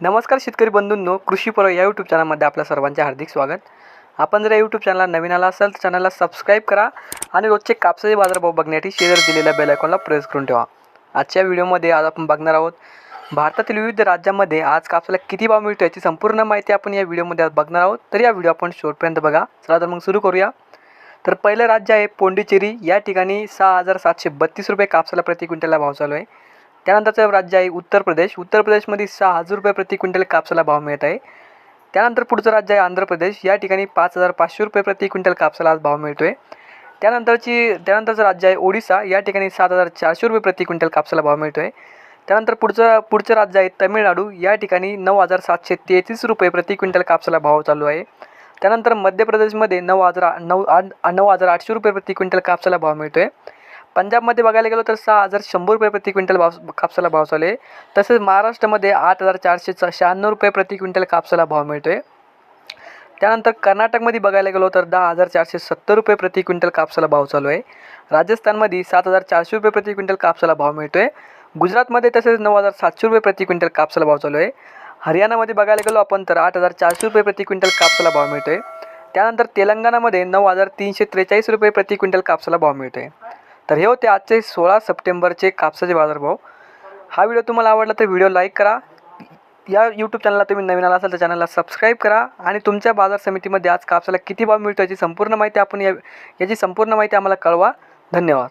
नमस्कार शेतकरी बंधूंनो कृषी पर्व या यूट्यूब चॅनलमध्ये आपल्या सर्वांचे हार्दिक स्वागत. आपण जर या यूट्यूब चॅनलला नवीन आला असाल तर चॅनलला सबस्क्राईब करा आणि रोजचे कापसाचे बाजारभाव बघण्यासाठी शेअर दिलेल्या बेल आयकॉनला प्रेस करून ठेवा. आजच्या व्हिडिओमध्ये आज आपण बघणार आहोत भारतातील विविध राज्यांमध्ये आज कापसाला किती भाव मिळतो याची संपूर्ण माहिती आपण या व्हिडिओमध्ये आज बघणार आहोत. तर या व्हिडिओ आपण शेवटपर्यंत बघा. चला तर मग सुरू करूया. तर पहिलं राज्य आहे पोंडिचेरी. या ठिकाणी सहा हजार सातशे बत्तीस रुपये कापसाला प्रति क्विंटलला भाव चालू आहे. त्यानंतरचं राज्य आहे उत्तर प्रदेश. उत्तर प्रदेशमध्ये सहा हजार रुपये प्रति क्विंटल कापसाला भाव मिळत आहे. त्यानंतर पुढचं राज्य आहे आंध्र प्रदेश. या ठिकाणी पाच हजार पाचशे रुपये प्रति क्विंटल कापसाला आज भाव मिळतो आहे त्यानंतरची त्यानंतरचं राज्य आहे ओडिसा. या ठिकाणी सात हजार चारशे रुपये प्रति क्विंटल कापसाला भाव मिळतो आहे त्यानंतर पुढचं पुढचं राज्य आहे तमिळनाडू. या ठिकाणी नऊ हजार सातशे तेहतीस रुपये प्रति क्विंटल कापसाला भाव चालू आहे. त्यानंतर मध्य प्रदेशमध्ये नऊ हजार नऊ आठ नऊ हजार आठशे रुपये प्रति क्विंटल कापसाला भाव मिळतो आहे पंजाबमध्ये बघायला गेलो तर सहा हजार शंभर रुपये प्रति क्विंटल भाव कापसाला भाव चालू आहे. तसेच महाराष्ट्रामध्ये आठ हजार चारशे च- शहाण्णव रुपये प्रति क्विंटल कापसाला भाव मिळतो आहे त्यानंतर कर्नाटकमध्ये बघायला गेलो तर दहा हजार चारशे सत्तर रुपये प्रति क्विंटल कापसाला भाव चालू आहे. राजस्थानमध्ये सात हजार चारशे रुपये प्रति क्विंटल कापसाला भाव मिळतो आहे गुजरातमध्ये तसेच नऊ हजार सातशे रुपये प्रति क्विंटल कापसाला भाव चालू आहे. हरियाणामध्ये बघायला गेलो आपण तर आठ हजार चारशे रुपये प्रति क्विंटल कापसाला भाव मिळतो आहे त्यानंतर तेलंगणामध्ये नऊ हजार तीनशे त्रेचाळीस रुपये प्रति क्विंटल कापसाला भाव मिळतो आहे तर हे होते आजचे सोळा सप्टेंबरचे कापसाचे बाजारभाव. हा व्हिडिओ तुम्हाला आवडला तर व्हिडिओ लाईक करा. या यूट्यूब चॅनलला तुम्ही नवीन आला असाल तर चॅनलला सबस्क्राईब करा आणि तुमच्या बाजार समितीमध्ये आज कापसाला किती भाव मिळतो याची संपूर्ण माहिती आपण या याची संपूर्ण माहिती आम्हाला कळवा. धन्यवाद.